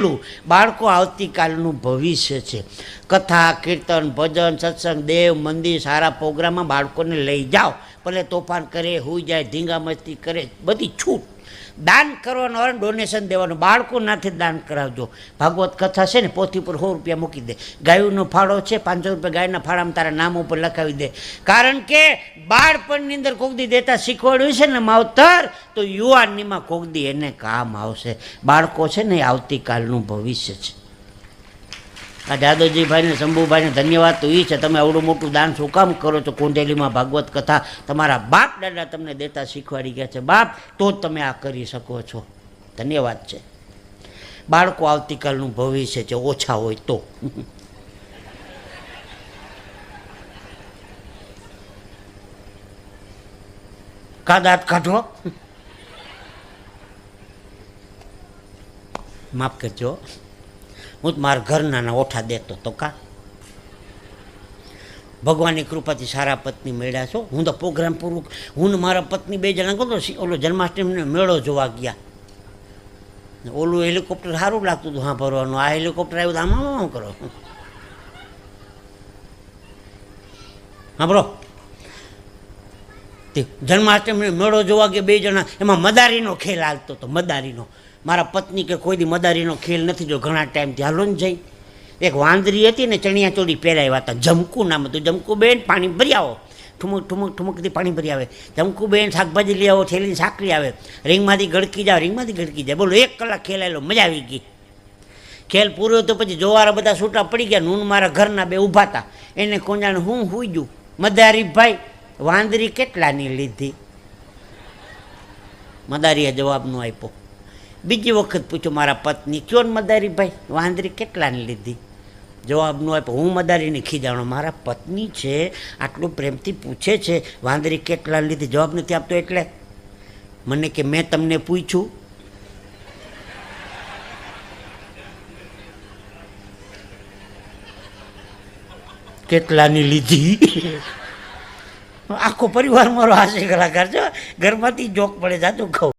એટલું બાળકો આવતીકાલનું ભવિષ્ય છે. કથા, કીર્તન, ભજન, સત્સંગ, દેવ, મંદિર સારા પ્રોગ્રામમાં બાળકોને લઈ જાઓ. ભલે તોફાન કરે, હોઈ જાય ધીંગામસ્તી કરે, બધી છૂટ. દાન કરવાનો હોય ડોનેશન દેવાનું. બાળકો નાથી દાન કરાવજો. ભાગવત કથા છે ને પોથી પર સો રૂપિયા મૂકી દે. ગાયનો ફાળો છે, પાંચસો રૂપિયા ગાયના ફાળામાં તારા નામ ઉપર લખાવી દે. કારણ કે બાળપણની અંદર કોગદી દેતા શીખવાડ્યું છે ને માવતર, તો યુવાનીમાં કોકદી એને કામ આવશે. બાળકો છે ને આવતીકાલનું ભવિષ્ય છે. આ જાદવજીભાઈને શંભુભાઈને ધન્યવાદ. તો એ છે, તમે આવડું મોટું દાન શું કામ કરો છો? કુંડેલીમાં ભાગવત કથા તમારા બાપ દાદા તમને દેતા શીખવાડી ગયા છે. બાપ, તો જ તમે આ કરી શકો છો. ધન્યવાદ છે. બાળકો આવતીકાલનું ભવિષ્ય છે, ઓછા હોય તો. કા દાંત કાઢો? માફ કરજો. હું મારા ઘરનાના ઓઠા દેતો તો કા? ભગવાનની કૃપાથી સારા પત્ની મળ્યા છો. હું તો પ્રોગ્રામ પૂરું હું મારા પત્ની બે જણા કહો ઓલો જન્માષ્ટમીનો મેળો જોવા ગયા. ઓલું હેલિકોપ્ટર સારું લાગતું હતું, હા, ભરવાનું. આ હેલિકોપ્ટર આવ્યું તો આમાં આમ કરો? સાંભળો. તે જન્માષ્ટમીનો મેળો જોવા ગયા બે જણા. એમાં મદારીનો ખેલ હાલતો હતો, મદારીનો. મારા પત્ની કે કોઈ દી મદારીનો ખેલ નથી જો ઘણા ટાઈમ હાલો ને જઈ. એક વાંદરી હતી ને ચણિયા ચોળી પહેરાવ્યા હતા જમકું નામ હતું. જમકું બેન પાણી ભરી આવો. ઠુમક ઠુમક, ઠુમકથી પાણી ભરી આવે. જમકું બેન શાકભાજી લઈ આવો, થેલીની સાકરી આવે. રીંગમાંથી ગળકી જાવ રીંગમાંથી ગળકી જાય બોલો, એક કલાક ખેલાયેલો મજા આવી ગઈ. ખેલ પૂરો તો પછી જોવારા બધા છૂટા પડી ગયા. નૂન મારા ઘરના બે ઊભા હતા. એને કોંજાણે હું હુઈ ગયું મદારી ભાઈ વાંદરી કેટલાની લીધી? મદારીએ જવાબ ન આપ્યો. બીજી વખત પૂછ્યું, મારા પત્ની કયો ને મદારી ભાઈ? વાંદરી કેટલાની લીધી? જવાબ ન આપ્યો. હું મદારીને ખીજાણો, મારા પત્ની છે, આટલું પ્રેમથી પૂછે છે, વાંદરી કેટલા લીધી? જવાબ નથી આપતો એટલે મને કે, મેં તમને પૂછ્યું. કેટલાની લીધી? આખો પરિવાર મારો હાસ્ય કલાકાર છે. ઘરમાંથી જોક પડે જાતું કહું